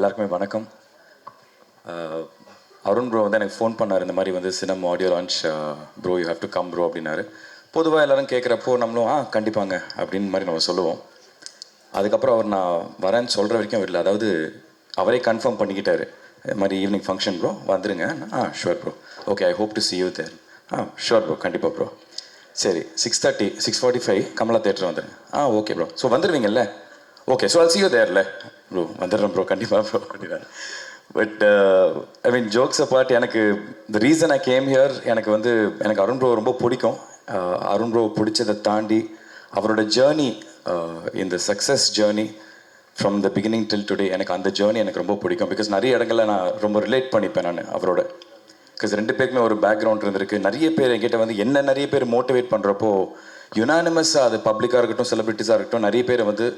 எல்லாருக்குமே வணக்கம். அருண் ப்ரோ வந்து எனக்கு ஃபோன் பண்ணார் இந்த மாதிரி வந்து Sinam audio launch bro you have to come bro அப்படின்னாரு. பொதுவாக எல்லாரும் கேட்குறப்போ நம்மளும் ஆ கண்டிப்பாங்க அப்படின்னு மாதிரி நம்ம சொல்லுவோம். அதுக்கப்புறம் அவர் நான் வரேன்னு சொல்கிற வரைக்கும் இல்லை அதாவது அவரே கன்ஃபார்ம் பண்ணிக்கிட்டாரு. இது மாதிரி ஈவினிங் ஃபங்க்ஷன் ப்ரோ வந்துருங்க. ஆ sure bro okay I hope to see you there ah sure bro கண்டிப்பாக ப்ரோ சரி six thirty six forty five Kamala theatre வந்துடுங்க ah okay bro so வந்துடுவீங்கல்ல okay so I'll see you தேர்ல bro வந்துடுறேன் bro கண்டிப்பாக bro அப்படின்னாரு but I mean jokes apart எனக்கு the reason I came here எனக்கு வந்து எனக்கு அருண் ப்ரோ ரொம்ப பிடிக்கும். Uh, அருண் ப்ரோ பிடிச்சதை தாண்டி அவரோட ஜேர்னி uh, இந்த success journey from the beginning till today எனக்கு அந்த ஜேர்னி எனக்கு ரொம்ப பிடிக்கும். பிகாஸ் நிறைய இடங்களில் நான் ரொம்ப ரிலேட் பண்ணிப்பேன் நான் அவரோட. பிகாஸ் ரெண்டு பேருக்குமே ஒரு பேக்ரவுண்ட் இருந்திருக்கு. நிறைய பேர் என்கிட்ட வந்து என்ன நிறைய பேர் மோட்டிவேட் பண்ணுறப்போ யுனானிமஸாக அது பப்ளிக்காக இருக்கட்டும் செலிபிரிட்டிஸாக இருக்கட்டும் நிறைய பேர் வந்து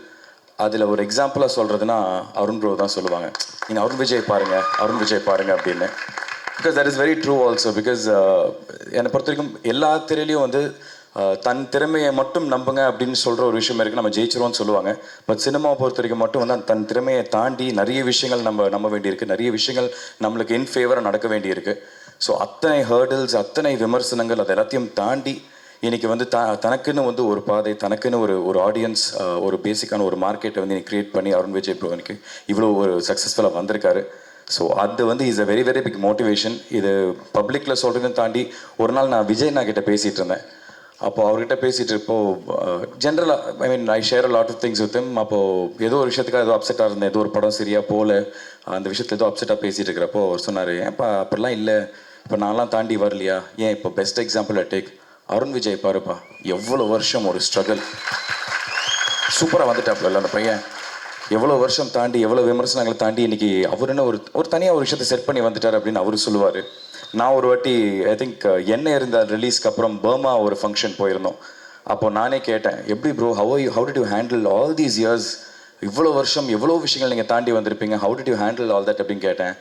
அதில் ஒரு எக்ஸாம்பிளாக சொல்கிறதுனா அருண் ப்ரோ தான் சொல்லுவாங்க. நீங்கள் அருண் விஜய் பாருங்க அருண் விஜய் பாருங்க அப்படின்னு. Because that is very true also because என்னை பொறுத்த வரைக்கும் எல்லா திரையிலையும் வந்து uh, தன் திறமையை மட்டும் நம்புங்க அப்படின்னு சொல்கிற ஒரு விஷயம் இருக்குது நம்ம ஜெயிச்சிருவோம்னு சொல்லுவாங்க. பட் சினிமாவை பொறுத்த வரைக்கும் மட்டும் வந்து தன் திறமையை தாண்டி நிறைய விஷயங்கள் நம்ம நம்ப வேண்டியிருக்கு. நிறைய விஷயங்கள் நம்மளுக்கு இன் ஃபேவராக நடக்க வேண்டியிருக்கு. ஸோ அத்தனை ஹேர்டில்ஸ் அத்தனை விமர்சனங்கள் அது எல்லாத்தையும் தாண்டி இன்னைக்கு வந்து த தனக்குன்னு வந்து ஒரு பாதை தனக்குன்னு ஒரு ஒரு ஆடியன்ஸ் ஒரு பேசிக்கான ஒரு மார்க்கெட்டை வந்து இன்னைக்கு கிரியேட் பண்ணி அருண் விஜய் ப்ரோ எனக்கு இவ்வளோ ஒரு சக்ஸஸ்ஃபுல்லாக வந்திருக்காரு. ஸோ அது வந்து is a very very big motivation இது பப்ளிக்கில் சொல்கிறதையும் தாண்டி ஒரு நாள் நான் விஜய் நான் கிட்டே பேசிகிட்டு இருந்தேன். அப்போ அவர்கிட்ட பேசிகிட்டு இருப்போ ஜென்ரலாக I mean I share lot of things with அப்போது ஏதோ ஒரு விஷயத்துக்காக ஏதோ அப்செட்டாக இருந்தேன். ஏதோ ஒரு படம் சரியாக போகல. அந்த விஷயத்தில் ஏதோ அப்செட்டாக பேசிகிட்டு இருக்கிறப்போ அவர் சொன்னார் ஏன்ப்பா அப்படிலாம் இல்லை. இப்போ நான்லாம் தாண்டி வரலையா? ஏன் இப்போ best example take Arun Vijay பாருப்பா எவ்வளோ வருஷம் ஒரு ஸ்ட்ரகிள் சூப்பராக வந்துட்டாப்புல அந்த பையன். எவ்வளோ வருஷம் தாண்டி எவ்வளோ விமர்சனங்களை தாண்டி இன்னைக்கு என்ன ஒரு ஒரு தனியாக ஒரு விஷயத்தை செட் பண்ணி வந்துட்டார் அப்படின்னு அவர் சொல்லுவார். நான் ஒரு வாட்டி ஐ திங்க் என்ன இருந்த ரிலீஸ்க்கு அப்புறம் பர்மா ஒரு ஃபங்க்ஷன் போயிருந்தோம். அப்போ நானே கேட்டேன் எப்படி bro how you how did you handle all these years இவ்வளோ வருஷம் எவ்வளோ விஷயங்கள் நீங்கள் தாண்டி வந்திருப்பீங்க? How did you handle all that அப்படின்னு கேட்டேன்.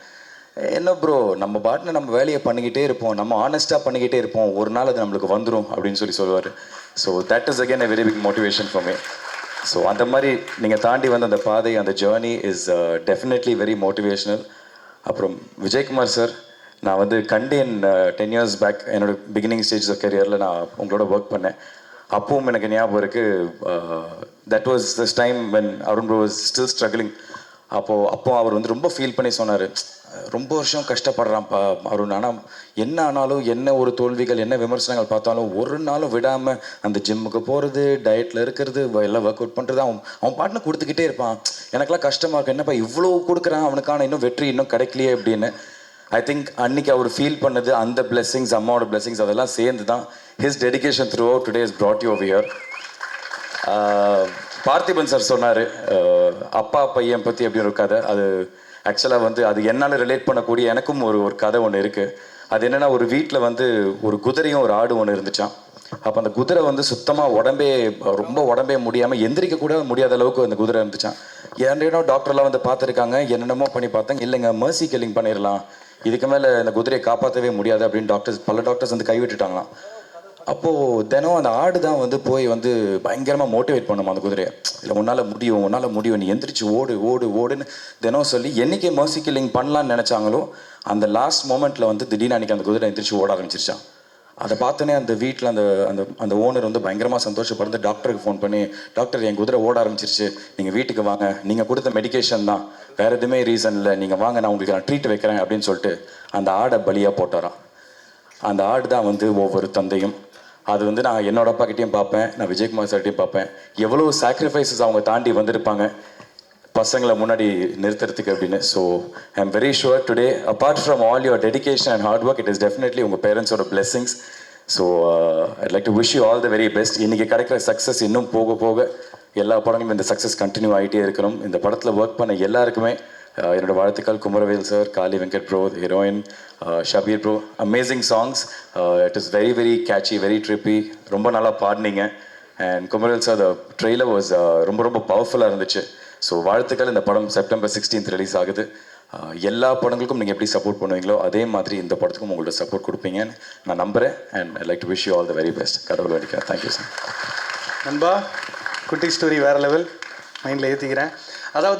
என்ன ப்ரோ நம்ம பாட்டில் நம்ம வேலையை பண்ணிக்கிட்டே இருப்போம். நம்ம ஆனஸ்ட்டாக பண்ணிக்கிட்டே இருப்போம். ஒரு நாள் அது நம்மளுக்கு வந்துடும் அப்படின்னு சொல்லி சொல்லுவார். So that is again a very big motivation for me so அந்த மாதிரி நீங்கள் தாண்டி வந்த அந்த பாதை அந்த journey is definitely very motivational அப்புறம் விஜயகுமார் சார் நான் வந்து கண்டேன் டென் இயர்ஸ் பேக் என்னோட பிகினிங் ஸ்டேஜ் ஆஃப் கரியரில் நான் உங்களோட ஒர்க் பண்ணேன். அப்பவும் எனக்கு ஞாபகம் இருக்குது that was this time when Arun bro was still struggling அப்போது அப்போ அவர் வந்து ரொம்ப ஃபீல் பண்ணி சொன்னார் ரொம்ப வருஷம் கஷ்டப்படுறான்ப்பா அருண். ஆனால் என்ன ஆனாலும் என்ன ஒரு தோல்விகள் என்ன விமர்சனங்கள் பார்த்தாலும் ஒரு நாளும் விடாமல் அந்த ஜிம்முக்கு போகிறது டயட்டில் இருக்கிறது எல்லாம் ஒர்க் அவுட் பண்ணுறது அவன் அவன் பாட்டுன்னு கொடுத்துக்கிட்டே இருப்பான். எனக்கெல்லாம் கஷ்டமாக இருக்கு. என்னப்பா இவ்வளோ கொடுக்குறான் அவனுக்கான இன்னும் வெற்றி இன்னும் கிடைக்கலையே அப்படின்னு. ஐ திங்க் அன்னைக்கு அவர் ஃபீல் பண்ணது அந்த பிளெஸ்ஸிங்ஸ் அம்மாவோட பிளெஸ்ஸிங்ஸ் அதெல்லாம் சேர்ந்து தான் his dedication throughout today is brought you here Parthiban sir சொன்னார் அப்பா பையன் பற்றி அப்படி ஒரு கதை. அது ஆக்சுவலாக வந்து அது என்னால் ரிலேட் பண்ணக்கூடிய எனக்கும் ஒரு ஒரு கதை ஒன்று இருக்குது அது என்னென்னா ஒரு வீட்டில் வந்து ஒரு குதிரையும் ஒரு ஆடு ஒன்று இருந்துச்சான் அப்போ அந்த குதிரை வந்து சுத்தமாக உடம்பே ரொம்ப உடம்பே முடியாமல் எந்திரிக்க கூட முடியாத அளவுக்கு அந்த குதிரை இருந்துச்சான் ஏன்னா டாக்டர்லாம் வந்து பார்த்துருக்காங்க. என்னென்னமோ பண்ணி பார்த்தாங்க. இல்லைங்க மர்சி கில்லிங் பண்ணிடலாம் இதுக்கு மேலே இந்த குதிரையை காப்பாற்றவே முடியாது அப்படின்னு டாக்டர்ஸ் பல டாக்டர்ஸ் வந்து கைவிட்டுட்டாங்களாம். அப்போது தினம் அந்த ஆடு தான் வந்து போய் வந்து பயங்கரமாக மோட்டிவேட் பண்ணும் அந்த குதிரையை. இல்லை உன்னால் முடியும் உன்னால் முடியும் நீ எந்திரிச்சு ஓடு ஓடு ஓடுன்னு தினம் சொல்லி என்னைக்கு மர்சி கில்லிங் பண்ணலான்னு நினச்சாங்களோ அந்த லாஸ்ட் மோமெண்ட்டில் வந்து திடீர்னு அன்றைக்கி அந்த குதிரை எந்திரிச்சு ஓட ஆரம்பிச்சிருச்சான் அதை பார்த்தோன்னே அந்த வீட்டில் அந்த அந்த அந்த ஓனர் வந்து பயங்கரமாக சந்தோஷப்படுந்து டாக்டருக்கு ஃபோன் பண்ணி டாக்டர் என் குதிரை ஓட ஆரம்பிச்சிருச்சு நீங்கள் வீட்டுக்கு வாங்க நீங்கள் கொடுத்த மெடிகேஷன் தான் வேறு எதுவுமே ரீசன் இல்லை நீங்கள் வாங்க நான் உங்களுக்கு நான் ட்ரீட் வைக்கிறேன் அப்படின்னு சொல்லிட்டு அந்த ஆடை பலியாக போட்டுறான் அந்த ஆடு தான் வந்து ஒவ்வொரு தந்தையும் அது வந்து நான் என்னோட அப்பா கிட்டேயும் பார்ப்பேன் நான் விஜயகுமார் சார்ட்டையும் பார்ப்பேன். எவ்வளோ சாக்ரிஃபைசஸ் அவங்க தாண்டி வந்திருப்பாங்க பசங்களை முன்னாடி நிறுத்துறதுக்கு அப்படின்னு. So I am very sure today apart from all your dedication and hard work it is definitely உங்கள் பேரண்ட்ஸோட blessings so I'd like to wish you all the very best இன்றைக்கி கிடைக்கிற சக்ஸஸ் இன்னும் போக போக எல்லா படங்களும் இந்த சக்ஸஸ் கண்டினியூ ஆகிட்டே இருக்கணும். இந்த படத்தில் ஒர்க் பண்ண எல்லாருக்குமே என்னோடய என்னோட வாழ்த்துக்கள் Kumaravel sir Kaali Venkat bro heroine Shabir bro amazing songs it is very very catchy very trippy ரொம்ப நல்லா பாடினீங்க. And Kumaravel sir the trailer was ரொம்ப ரொம்ப பவர்ஃபுல்லாக இருந்துச்சு. ஸோ வாழ்த்துக்கள். இந்த படம் செப்டம்பர் சிக்ஸ்டீன்த் ரிலீஸ் ஆகுது. Uh, எல்லா படங்களுக்கும் நீங்கள் எப்படி சப்போர்ட் பண்ணுவீங்களோ அதே மாதிரி இந்த படத்துக்கும் உங்களோட சப்போர்ட் கொடுப்பீங்கன்னு நான் நம்புகிறேன் and I like to wish you all the very best கடவுள் வேண்டிக்கிறேன் தேங்க்யூ சார் நண்பா குட்டி ஸ்டோரி வேறு லெவல் மைண்டில் ஏற்றிக்கிறேன் அதாவது